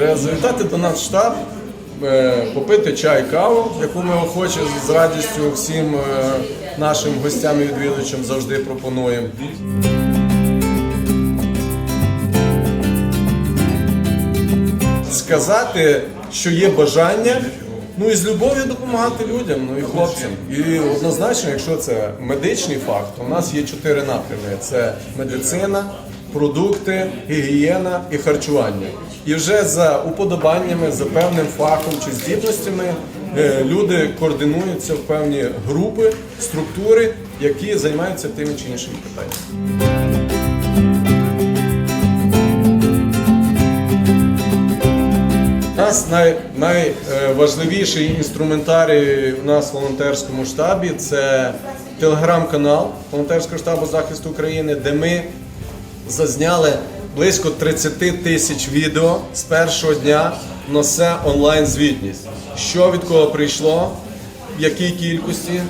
завітати до нас в штаб, е, попити чай, каву, яку ми охоче з радістю всім е, нашим гостям і відвідувачам завжди пропонуємо. Сказати, що є бажання, ну і з любов'ю допомагати людям, ну і хлопцям. І однозначно, якщо це медичний факт, то у нас є чотири напрями: це медицина, продукти, гігієна і харчування. І вже за уподобаннями, за певним фахом чи здібностями е, люди координуються в певні групи, структури, які займаються тими чи іншими питаннями. У нас най, найважливіший інструментарій у нас в волонтерському штабі це телеграм-канал волонтерського штабу захисту України, де ми зазняли близько 30 тисяч відео з першого дня на все онлайн звітність. Що від кого прийшло, в якій кількості,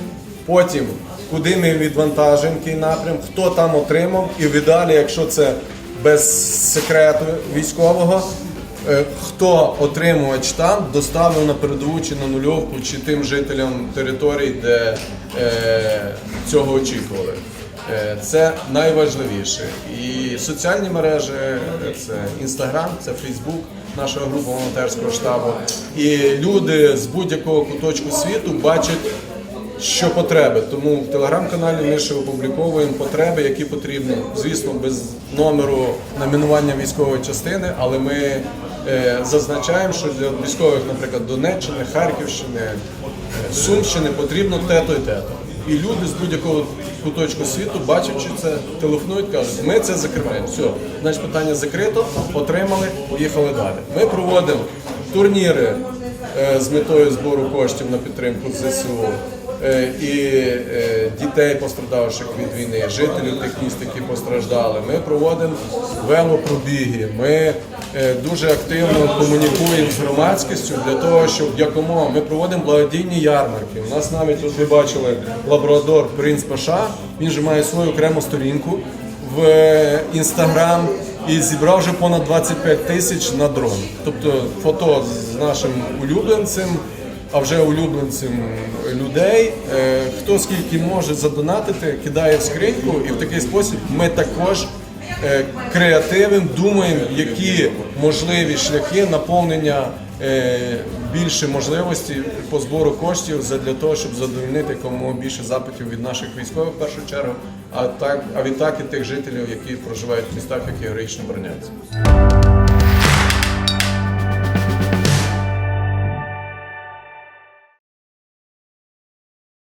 потім куди ми відвантажуємо який напрям, хто там отримав, і в ідеалі, якщо це без секрету військового, е, хто отримувач там доставив на передову чи на нульовку, чи тим жителям територій, де е, цього очікували. Е, Це найважливіше. І соціальні мережі, це Інстаграм, це Фейсбук, наша група волонтерського штабу. І люди з будь-якого куточку світу бачать, що потреби. Тому в телеграм-каналі ми ще опубліковуємо потреби, які потрібні. Звісно, без номеру номінування військової частини, але ми е, зазначаємо, що для військових, наприклад, Донеччини, Харківщини, е, Сумщини потрібно те-то і те-то. І люди з будь-якого куточку світу, бачачи це, телефонують, кажуть, ми це закриваємо. Все, значить питання закрито, отримали, поїхали далі. Ми проводимо турніри е, з метою збору коштів на підтримку ЗСУ. Е, І е, дітей пострадавших від війни, жителів тих міст, які постраждали. Ми проводимо велопробіги. Ми е, дуже активно комунікуємо з громадськістю для того, щоб якомога ми проводимо благодійні ярмарки. У нас навіть от ви бачили лабрадор Принц Паша. Він же має свою окрему сторінку в інстаграм і зібрав вже понад 25 тисяч на дрон. Тобто фото з нашим улюбленцем, а вже улюбленцем людей. Е, Хто скільки може задонатити, кидає в скриньку, і в такий спосіб ми також е, креативимо, думаємо, які можливі шляхи наповнення е, більше можливості по збору коштів для того, щоб задовольнити якомога більше запитів від наших військових в першу чергу, а так а відтак і тих жителів, які проживають в містах, які героїчно бороняться.